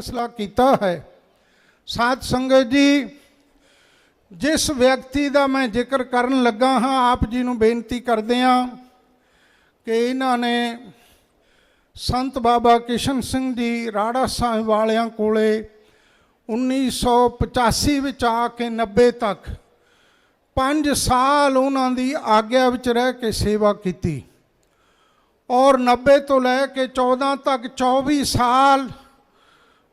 ਫੈਸਲਾ ਕੀਤਾ ਹੈ। ਸਾਧ ਸੰਗਤ ਜੀ, ਜਿਸ ਵਿਅਕਤੀ ਦਾ ਮੈਂ ਜ਼ਿਕਰ ਕਰਨ ਲੱਗਾ ਹਾਂ, ਆਪ ਜੀ ਨੂੰ ਬੇਨਤੀ ਕਰਦੇ ਹਾਂ ਕਿ ਇਹਨਾਂ ਨੇ ਸੰਤ ਬਾਬਾ ਕਿਸ਼ਨ ਸਿੰਘ ਜੀ ਰਾੜਾ ਸਾਹਿਬ ਵਾਲਿਆਂ ਕੋਲੇ 1985 ਵਿੱਚ ਆ ਕੇ 90 ਤੱਕ 5 ਸਾਲ ਉਹਨਾਂ ਦੀ ਆਗਿਆ ਵਿੱਚ ਰਹਿ ਕੇ ਸੇਵਾ ਕੀਤੀ ਔਰ 90 ਤੋਂ ਲੈ ਕੇ 14 ਤੱਕ 24 ਸਾਲ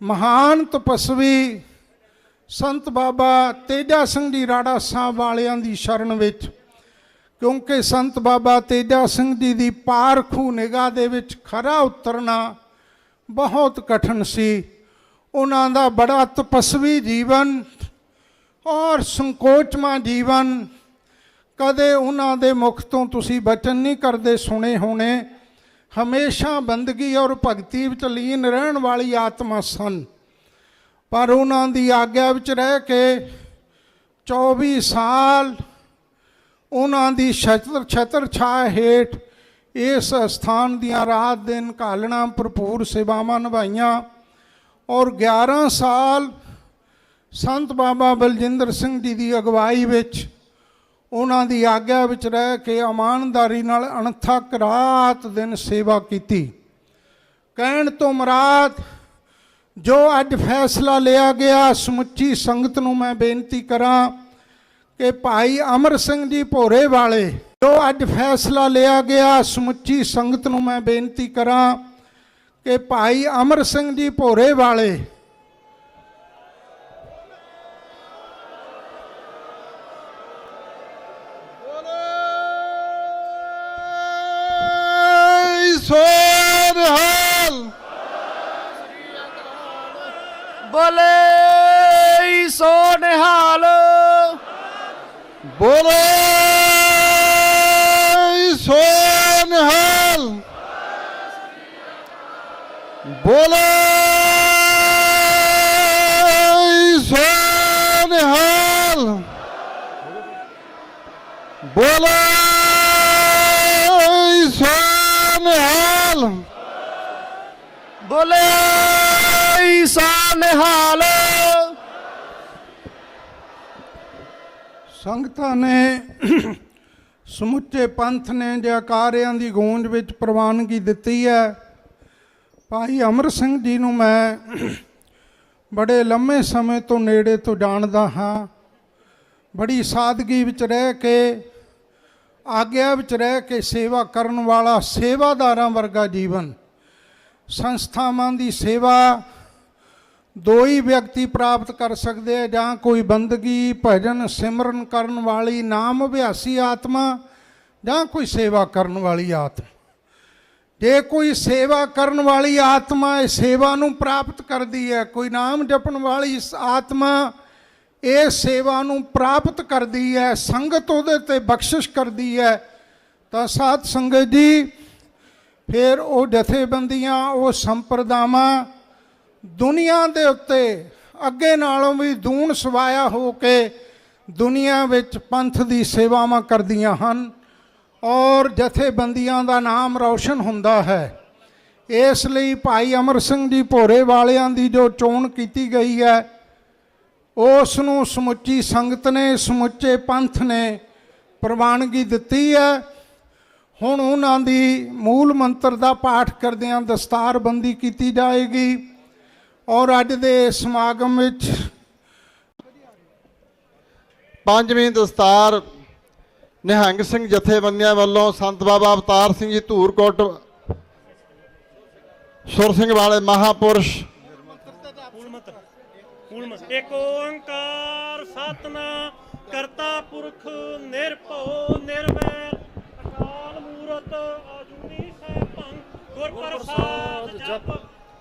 ਮਹਾਨ ਤਪਸਵੀ ਸੰਤ ਬਾਬਾ ਤੇਜਾ ਸਿੰਘ ਜੀ ਰਾੜਾ ਸਾਹਿਬ ਵਾਲਿਆਂ ਦੀ ਸ਼ਰਨ ਵਿੱਚ, ਕਿਉਂਕਿ ਸੰਤ ਬਾਬਾ ਤੇਜਾ ਸਿੰਘ ਜੀ ਦੀ ਪਾਰਖੂ ਨਿਗਾਹ ਦੇ ਵਿੱਚ ਖਰਾ ਉਤਰਨਾ ਬਹੁਤ ਕਠਿਨ ਸੀ। ਉਹਨਾਂ ਦਾ ਬੜਾ ਤਪਸਵੀ ਜੀਵਨ ਔਰ ਸੰਕੋਚਮਾ ਜੀਵਨ ਕਦੇ ਉਹਨਾਂ ਦੇ ਮੁਖ ਤੋਂ ਤੁਸੀਂ ਬਚਨ ਨਹੀਂ ਕਰਦੇ ਸੁਣੇ ਹੋਣੇ। ਹਮੇਸ਼ਾ ਬੰਦਗੀ ਔਰ ਭਗਤੀ ਵਿੱਚ ਲੀਨ ਰਹਿਣ ਵਾਲੀ ਆਤਮਾ ਸਨ। ਪਰ ਉਹਨਾਂ ਦੀ ਆਗਿਆ ਵਿੱਚ ਰਹਿ ਕੇ 24 ਸਾਲ ਉਹਨਾਂ ਦੀ ਛਤਰ ਛਤਰ ਛਾਇਆ ਹੇਠ ਇਸ ਸਥਾਨ ਦੀਆਂ ਰਾਤ ਦਿਨ ਕਾਲਣਾ ਭਰਪੂਰ ਸੇਵਾਵਾਂ ਨਿਭਾਈਆਂ ਔਰ 11 ਸਾਲ ਸੰਤ ਬਾਬਾ ਬਲਜਿੰਦਰ ਸਿੰਘ ਜੀ ਦੀ ਅਗਵਾਈ ਵਿੱਚ ਉਹਨਾਂ ਦੀ ਆਗਿਆ ਵਿੱਚ ਰਹਿ ਕੇ ਇਮਾਨਦਾਰੀ ਨਾਲ ਅਣਥੱਕ ਰਾਤ ਦਿਨ ਸੇਵਾ ਕੀਤੀ। ਕਹਿਣ ਤੋਂ ਮਰਾਦ, ਜੋ ਅੱਜ ਫੈਸਲਾ ਲਿਆ ਗਿਆ, ਸਮੁੱਚੀ ਸੰਗਤ ਨੂੰ ਮੈਂ ਬੇਨਤੀ ਕਰਾਂ ਕਿ ਭਾਈ ਅਮਰ ਸਿੰਘ ਜੀ ਭੋਰੇ ਵਾਲੇ, ਜੋ ਅੱਜ ਫੈਸਲਾ ਲਿਆ ਗਿਆ, ਸਮੁੱਚੀ ਸੰਗਤ ਨੂੰ ਮੈਂ ਬੇਨਤੀ ਕਰਾਂ ਕਿ ਭਾਈ ਅਮਰ ਸਿੰਘ ਜੀ ਭੋਰੇ ਵਾਲੇ বলে সোনেহাল বলে সোনহাল বলে সোনহাল বলে সোনহাল বলে ਬੋਲੇ ਸੋ ਨਿਹਾਲ। ਸੰਗਤਾਂ ਨੇ ਸਮੁੱਚੇ ਪੰਥ ਨੇ ਜੈਕਾਰਿਆਂ ਦੀ ਗੂੰਜ ਵਿੱਚ ਪ੍ਰਵਾਨਗੀ ਦਿੱਤੀ ਹੈ। ਭਾਈ ਅਮਰ ਸਿੰਘ ਜੀ ਨੂੰ ਮੈਂ ਬੜੇ ਲੰਮੇ ਸਮੇਂ ਤੋਂ ਨੇੜੇ ਤੋਂ ਜਾਣਦਾ ਹਾਂ। ਬੜੀ ਸਾਦਗੀ ਵਿੱਚ ਰਹਿ ਕੇ, ਆਗਿਆ ਵਿੱਚ ਰਹਿ ਕੇ ਸੇਵਾ ਕਰਨ ਵਾਲਾ ਸੇਵਾਦਾਰਾਂ ਵਰਗਾ ਜੀਵਨ, ਸੰਸਥਾਵਾਂ ਦੀ ਸੇਵਾ ਦੋ ਹੀ ਵਿਅਕਤੀ ਪ੍ਰਾਪਤ ਕਰ ਸਕਦੇ ਆ ਜਾਂ ਕੋਈ ਬੰਦਗੀ, ਭਜਨ, ਸਿਮਰਨ ਕਰਨ ਵਾਲੀ, ਨਾਮ ਅਭਿਆਸੀ ਆਤਮਾ ਜਾਂ ਕੋਈ ਸੇਵਾ ਕਰਨ ਵਾਲੀ ਆਤਮਾ। ਜੇ ਕੋਈ ਸੇਵਾ ਕਰਨ ਵਾਲੀ ਆਤਮਾ ਇਹ ਸੇਵਾ ਨੂੰ ਪ੍ਰਾਪਤ ਕਰਦੀ ਹੈ, ਕੋਈ ਨਾਮ ਜਪਣ ਵਾਲੀ ਆਤਮਾ ਇਹ ਸੇਵਾ ਨੂੰ ਪ੍ਰਾਪਤ ਕਰਦੀ ਹੈ, ਸੰਗਤ ਉਹਦੇ ਤੇ ਬਖਸ਼ਿਸ਼ ਕਰਦੀ ਹੈ, ਤਾਂ ਸਾਧ ਸੰਗਤ ਜੀ, ਫਿਰ ਉਹ ਜਥੇਬੰਦੀਆਂ, ਉਹ ਸੰਪਰਦਾਵਾਂ ਦੁਨੀਆ ਦੇ ਉੱਤੇ ਅੱਗੇ ਨਾਲੋਂ ਵੀ ਦੂਣ ਸਵਾਇਆ ਹੋ ਕੇ ਦੁਨੀਆ ਵਿੱਚ ਪੰਥ ਦੀ ਸੇਵਾਵਾਂ ਕਰਦੀਆਂ ਹਨ ਔਰ ਜਥੇਬੰਦੀਆਂ ਦਾ ਨਾਮ ਰੌਸ਼ਨ ਹੁੰਦਾ ਹੈ। ਇਸ ਲਈ ਭਾਈ ਅਮਰ ਸਿੰਘ ਜੀ ਭੋਰੇ ਵਾਲਿਆਂ ਦੀ ਜੋ ਚੋਣ ਕੀਤੀ ਗਈ ਹੈ ਉਸ ਨੂੰ ਸਮੁੱਚੀ ਸੰਗਤ ਨੇ, ਸਮੁੱਚੇ ਪੰਥ ਨੇ ਪ੍ਰਵਾਨਗੀ ਦਿੱਤੀ ਹੈ। ਹੁਣ ਉਹਨਾਂ ਦੀ ਮੂਲ ਮੰਤਰ ਦਾ ਪਾਠ ਕਰਦਿਆਂ ਦਸਤਾਰਬੰਦੀ ਕੀਤੀ ਜਾਏਗੀ। ਔਰ ਅੱਜ ਦੇ ਸਮਾਗਮ ਵਿੱਚ ਪੰਜਵੀਂ ਦਸਤਾਰ ਨਿਹੰਗ ਸਿੰਘ ਜਥੇਬੰਦੀਆਂ ਵੱਲੋਂ ਸੰਤ ਬਾਬਾ ਅਵਤਾਰ ਸਿੰਘ ਜੀ ਧੂਰਕੋਟ ਸੁਰ ਸਿੰਘ ਵਾਲੇ ਮਹਾਪੁਰਸ਼। ਇੱਕ ਓੰਕਾਰ ਸਤਨਾਮ ਕਰਤਾ ਪੁਰਖ ਨਿਰਭਉ ਨਿਰਵੈਰ ਅਕਾਲ ਮੂਰਤ ਆਜੂਨੀ ਸੈਭੰ ਗੁਰ ਪ੍ਰਸਾਦ ਜਪ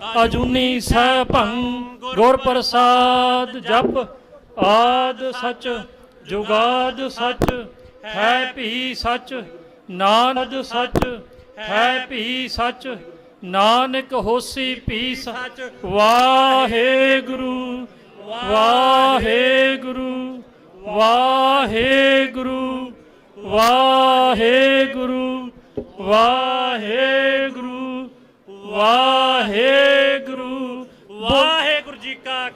ਅਜੂਨੀ ਸੈਭੰ ਗੁਰ ਪ੍ਰਸਾਦ ਜਪ, ਆਦ ਸਚ, ਜੁਗਾਦ ਸਚ, ਹੈ ਭੀ ਸਚ ਨਾਨਕ ਸਚ, ਹੈ ਭੀ ਸਚ, ਨਾਨਕ ਹੋਸੀ ਭੀ ਸਚ, ਵਾਹਿਗੁਰੂ ਵਾਹਿਗੁਰੂ ਵਾਹਿਗੁਰੂ ਵਾਹਿਗੁਰੂ ਵਾਹਿਗੁਰੂ ਵਾਹਿਗੁਰੂ ਵਾਹਿਗੁਰੂ ਜੀ ਕਾ